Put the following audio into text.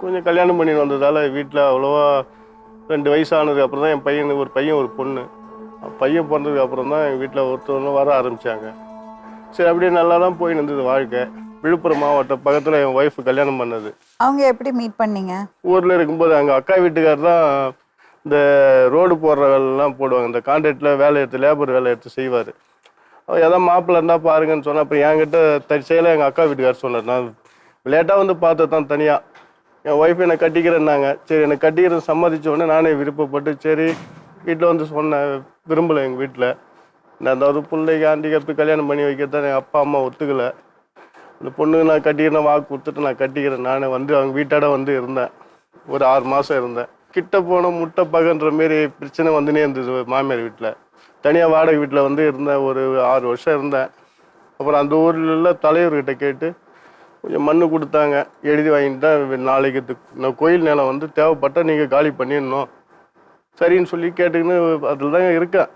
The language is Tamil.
கொஞ்சம் கல்யாணம் பண்ணி வந்ததால் வீட்டில் அவ்வளோவா ரெண்டு வயசு ஆனதுக்கு அப்புறம் தான் என் பையனுக்கு ஒரு பையன் ஒரு பொண்ணு. பையன் பிறந்ததுக்கு அப்புறம் தான் எங்கள் வீட்டில் ஒருத்தவங்க வர ஆரம்பித்தாங்க சரி அப்படியே நல்லா தான் போய் இருந்தது வாழ்க்கை. விழுப்புரம் மாவட்டம் பக்கத்தில் என் ஒய்ஃபு கல்யாணம் பண்ணது. அவங்க எப்படி மீட் பண்ணீங்க? ஊரில் இருக்கும்போது அங்கே அக்கா வீட்டுக்கார் தான் இந்த ரோடு போடுற வேலைலாம் போடுவாங்க. இந்த கான்ட்ராக்டில் வேலை எடுத்து லேபர் வேலை எடுத்து செய்வார். எதாவது மாப்பிள்ளை இருந்தால் பாருங்கன்னு சொன்னால் அப்புறம் என்கிட்ட தற்செயலாக எங்கள் அக்கா வீட்டுக்கார் சொன்னார். நான் லேட்டாக வந்து பார்த்தது தான் தனியாக என் ஒய்ஃப் என்னை கட்டிக்கிறேன்னாங்க. சரி என்னை கட்டிக்கிறது சம்மதிச்ச உடனே நானே விருப்பப்பட்டு சரி வீட்டில் வந்து சொன்னேன் விரும்பலை எங்கள் வீட்டில் நான் அதாவது பிள்ளைக்கு ஹேண்டிகேப்டு கல்யாணம் பண்ணி வைக்கிறத எங்கள் அப்பா அம்மா ஒத்துக்கலை. அந்த பொண்ணுக்கு நான் கட்டிக்கிறேன் வாக்கு கொடுத்துட்டு நான் கட்டிக்கிறேன். நானே வந்து அவங்க வீட்டாட வந்து இருந்தேன். ஒரு ஆறு மாதம் இருந்தேன். கிட்ட போன முட்டை பகன்ற மாரி பிரச்சனை வந்துனே இருந்தது மாமியார் வீட்டில் தனியாக வாடகை வீட்டில் வந்து இருந்தேன். ஒரு ஆறு வருஷம் இருந்தேன். அப்புறம் அந்த ஊரில் உள்ள தலைவர்கிட்ட கேட்டு கொஞ்சம் மண்ணு கொடுத்தாங்க. எழுதி வாங்கிட்டு தான் நாளைக்கு இது- இந்த கோயில் நிலம் வந்து தேவைப்பட்டால் நீங்கள் காலி பண்ணிடணும். சரின்னு சொல்லி கேட்டுக்கின்னு அதில் தாங்க இருக்கேன்.